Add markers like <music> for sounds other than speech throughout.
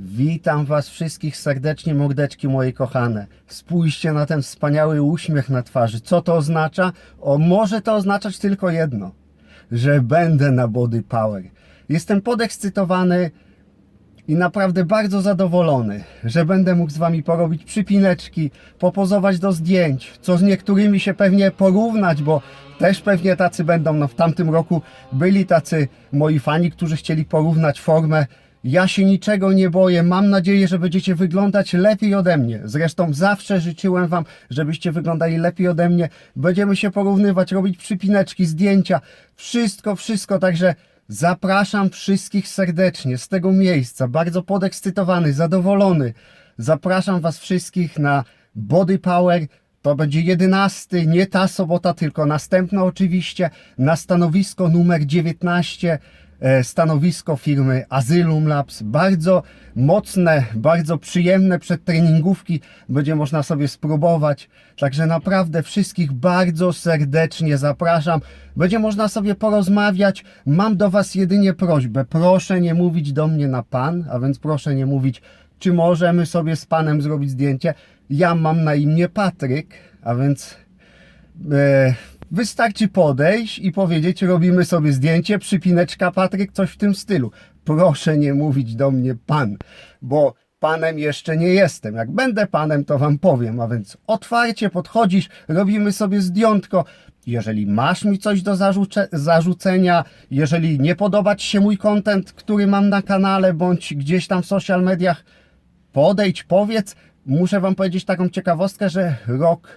Witam Was wszystkich serdecznie, mordeczki moje kochane. Spójrzcie na ten wspaniały uśmiech na twarzy. Co to oznacza? O, może to oznaczać tylko jedno, że będę na Body Power. Jestem podekscytowany i naprawdę bardzo zadowolony, że będę mógł z Wami porobić przypineczki, popozować do zdjęć, co z niektórymi się pewnie porównać, bo też pewnie tacy będą. No, w tamtym roku byli tacy moi fani, którzy chcieli porównać formę. Ja się niczego nie boję. Mam nadzieję, że będziecie wyglądać lepiej ode mnie. Zresztą zawsze życzyłem Wam, żebyście wyglądali lepiej ode mnie. Będziemy się porównywać, robić przypineczki, zdjęcia, wszystko, wszystko. Także Zapraszam wszystkich serdecznie z tego miejsca, bardzo podekscytowany, zadowolony. Zapraszam Was wszystkich na Body Power. To będzie 11, nie ta sobota, tylko następna oczywiście, na stanowisko numer 19, e, stanowisko firmy Asylum Labs. Bardzo mocne, bardzo przyjemne przedtreningówki będzie można sobie spróbować. Także naprawdę wszystkich bardzo serdecznie zapraszam. Będzie można sobie porozmawiać. Mam do Was jedynie prośbę. Proszę nie mówić do mnie na pan, a więc proszę nie mówić, czy możemy sobie z panem zrobić zdjęcie. Ja mam na imię Patryk, a więc e, wystarczy podejść i powiedzieć, robimy sobie zdjęcie, przypineczka Patryk, coś w tym stylu. Proszę nie mówić do mnie pan, bo panem jeszcze nie jestem. Jak będę panem, to wam powiem, a więc otwarcie podchodzisz, robimy sobie zdjątko. Jeżeli masz mi coś do zarzuce- zarzucenia, jeżeli nie podoba ci się mój content, który mam na kanale, bądź gdzieś tam w social mediach, podejdź, powiedz. Muszę wam powiedzieć taką ciekawostkę, że rok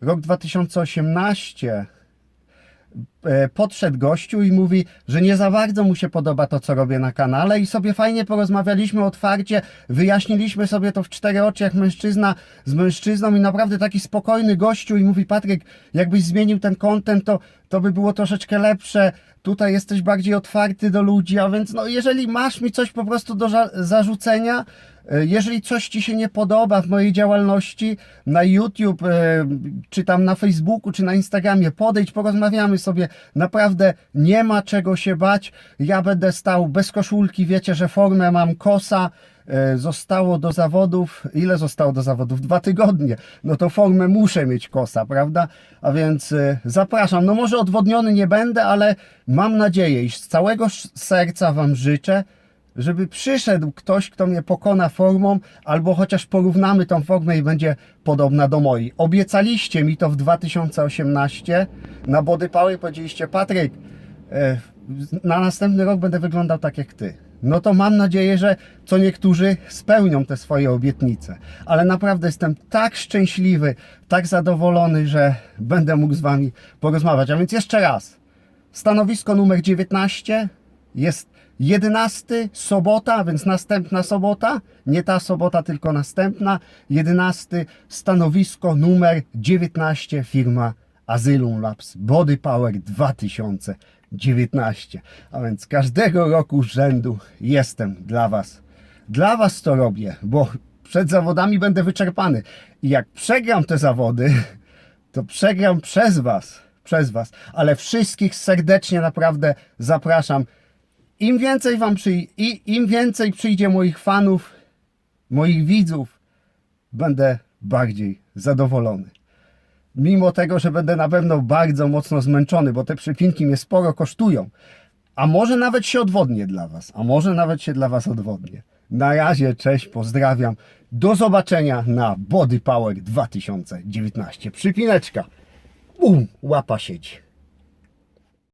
rok 2018 e, podszedł gościu i mówi, że nie za bardzo mu się podoba to, co robię na kanale i sobie fajnie porozmawialiśmy otwarcie, wyjaśniliśmy sobie to w cztery oczy, jak mężczyzna z mężczyzną i naprawdę taki spokojny gościu i mówi, Patryk, jakbyś zmienił ten content, to, to by było troszeczkę lepsze, tutaj jesteś bardziej otwarty do ludzi, a więc no jeżeli masz mi coś po prostu do zarzucenia, jeżeli coś Ci się nie podoba w mojej działalności na YouTube, e, czy tam na Facebooku, czy na Instagramie, podejdź, porozmawiamy sobie. Naprawdę nie ma czego się bać. Ja będę stał bez koszulki, wiecie, że formę mam kosa. e, Zostało do zawodów, ile zostało do zawodów? Dwa tygodnie. No to formę muszę mieć kosa, prawda? A więc e, zapraszam. No może odwodniony nie będę, ale mam nadzieję i z całego serca Wam życzę, żeby przyszedł ktoś, kto mnie pokona formą, albo chociaż porównamy tą formę i będzie podobna do mojej. Obiecaliście mi to w 2018 na Body Power, powiedzieliście Patryk, e, na następny rok będę wyglądał tak jak ty. No to mam nadzieję, że co niektórzy spełnią te swoje obietnice. Ale naprawdę jestem tak szczęśliwy, tak zadowolony, że będę mógł z wami porozmawiać. A więc jeszcze raz. Stanowisko numer 19 jest 11 sobota, więc następna sobota, nie ta sobota, tylko następna. 11 stanowisko numer 19 firma Asylum Labs Body Power 2019. A więc każdego roku z rzędu jestem dla Was. Dla Was to robię, bo przed zawodami będę wyczerpany. I jak przegram te zawody, <laughs> to przegram przez Was, przez Was, ale wszystkich serdecznie naprawdę zapraszam. Im więcej Wam przyj- i im więcej przyjdzie moich fanów, moich widzów, będę bardziej zadowolony. Mimo tego, że będę na pewno bardzo mocno zmęczony, bo te przypinki mnie sporo kosztują. A może nawet się odwodnię dla Was, a może nawet się dla Was odwodnię. Na razie, cześć, pozdrawiam. Do zobaczenia na Body Power 2019. Przypineczka. Bum, łapa siedzi.